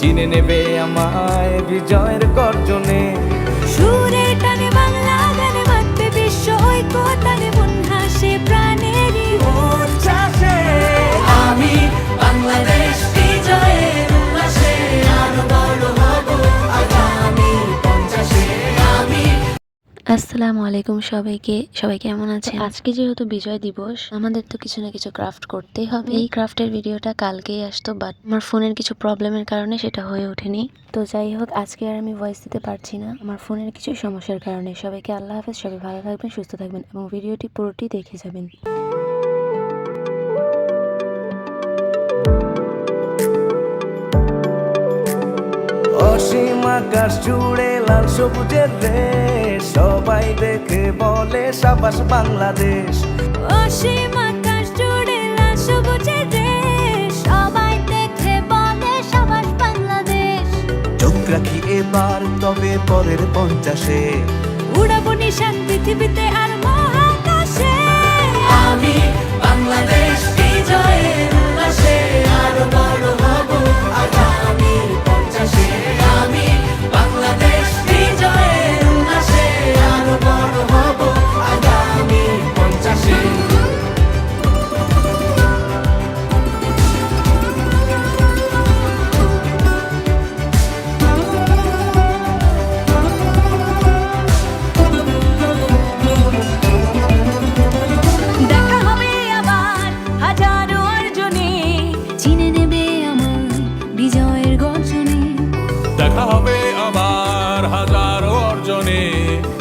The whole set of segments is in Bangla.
cine ne আসসালামু আলাইকুম সবাইকে। সবাই কেমন আছে আজকে যেহেতু বিজয় দিবস আমাদের তো কিছু না কিছু ক্রাফট করতেই হবে। এই ক্রাফটের ভিডিওটা কালকেই আসতো বাট আমার ফোনের কিছু প্রবলেমের কারণে সেটা হয়ে ওঠেনি। তো যাই হোক আজকে আর আমি ভয়েস দিতে পারছি না। আমার ফোনের কিছু সমস্যার কারণে। সবাইকে আল্লাহ হাফেজ সবাই ভালো থাকবেন সুস্থ থাকবেন এবং ভিডিওটি পুরোটি দেখে যাবেন। অসীম আকাশ জুড়ে লাল সবুজের রেশ। সবাই দেখে বলে সাবাস বাংলাদেশ। অসীম আকাশ জুড়ে লাল সবুজের দেশ। সবাই দেখে বলে সাবাস বাংলাদেশ। চোখ রাখি এবার তবে পরের পঞ্চাশে। উড়াবো নিশান পৃথিবীতে আর মহাকাশে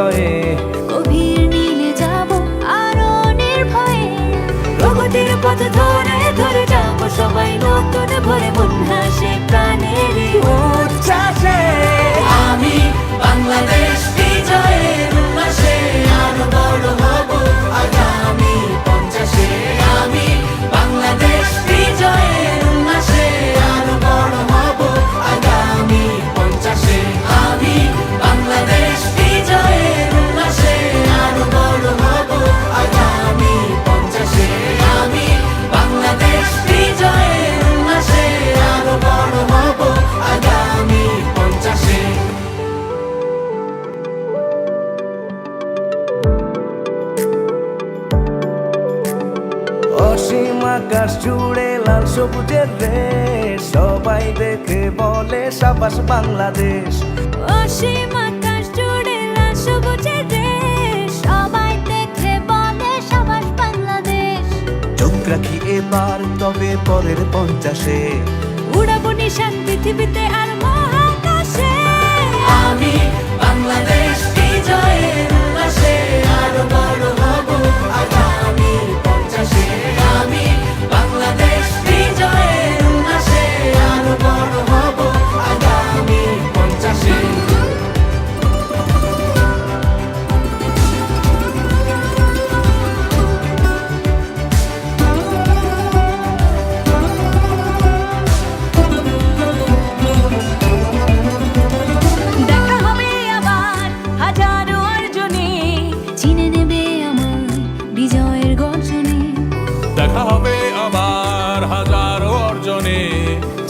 প্রত্যয়ে গভীর নীলে যাব আরও নির্ভয়ে। প্রগতির পথ ধরে ধরে যাব সবাই নতুন ভরে। মন হাসে প্রাণের উচ্ছ্বাসে। আমি বাংলাদেশ অসীম আকাশ জুড়ে লাল সবুজের রেশ। সবাই দেখে বলে সাবাস বাংলাদেশ। অসীম আকাশ জুড়ে লাল সবুজের দেশ সবাই দেখে বলে সাবাস বাংলাদেশ। চোখ রাখি এবার তবে পরের পঞ্চাশে। উড়াবো নিশান পৃথিবীতে আর মহাকাশে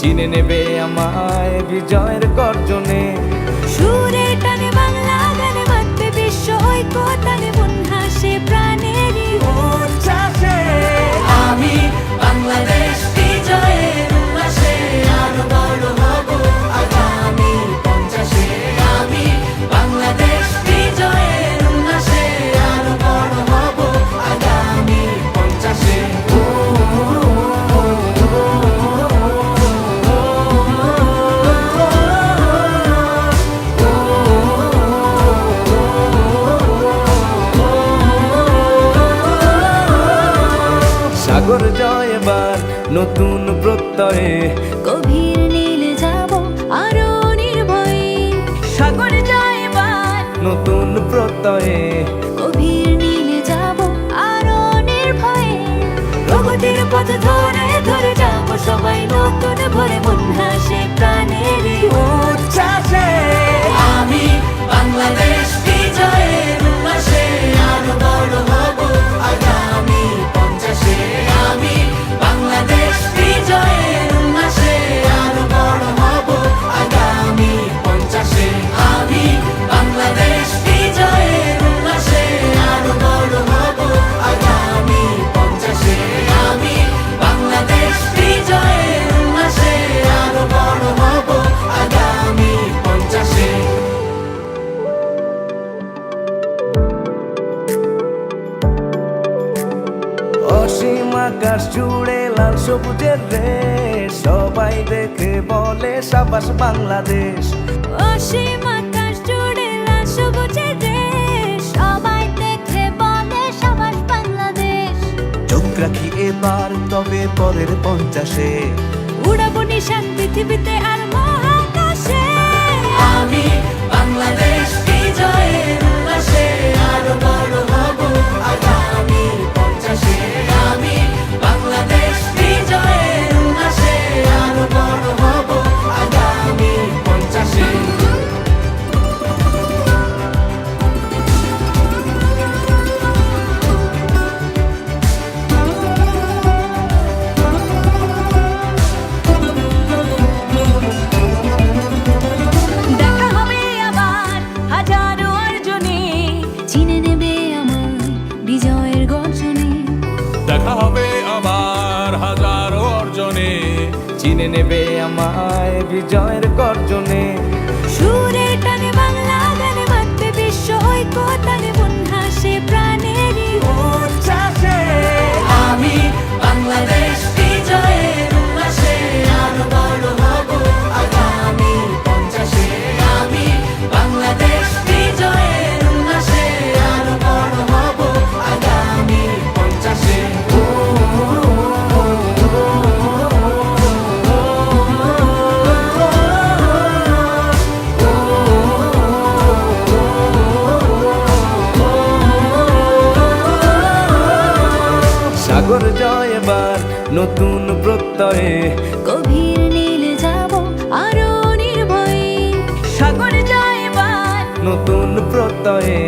চিনে নেবে আমায় বিজয়ের গর্জনে। সুরে টানে বাংলা, গানে মাঠে বিশ্ব ঐক্য, টানে মন হাসে প্রাণেরই আকাশ জুড়ে লাল সবুজের রেশ। সবাই দেখে বলে সাবাস বাংলাদেশ। অসীম আকাশ জুড়ে লাল সবুজের রেশ। সবাই দেখে বলে সাবাস বাংলাদেশ। চোখ রাখি এবার তবে পরের পঞ্চাশে। উড়াবো নিশান পৃথিবীতে আর মহাকাশে। আমি বাংলাদেশ বিজয়ের উল্লাসে আরও বড় বিজয় প্রত্যয়ে। গভীর নীল যাব আরও নির্ভয়ে। সাগর জয়বার নতুন প্রত্যয়ে।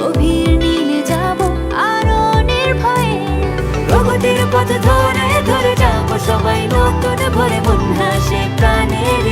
গভীর নীল যাব আরও নির্ভয়ে। প্রগতির পথ ধরে ধরে যাব সবাই নতুন ভরে মন হাসে প্রাণের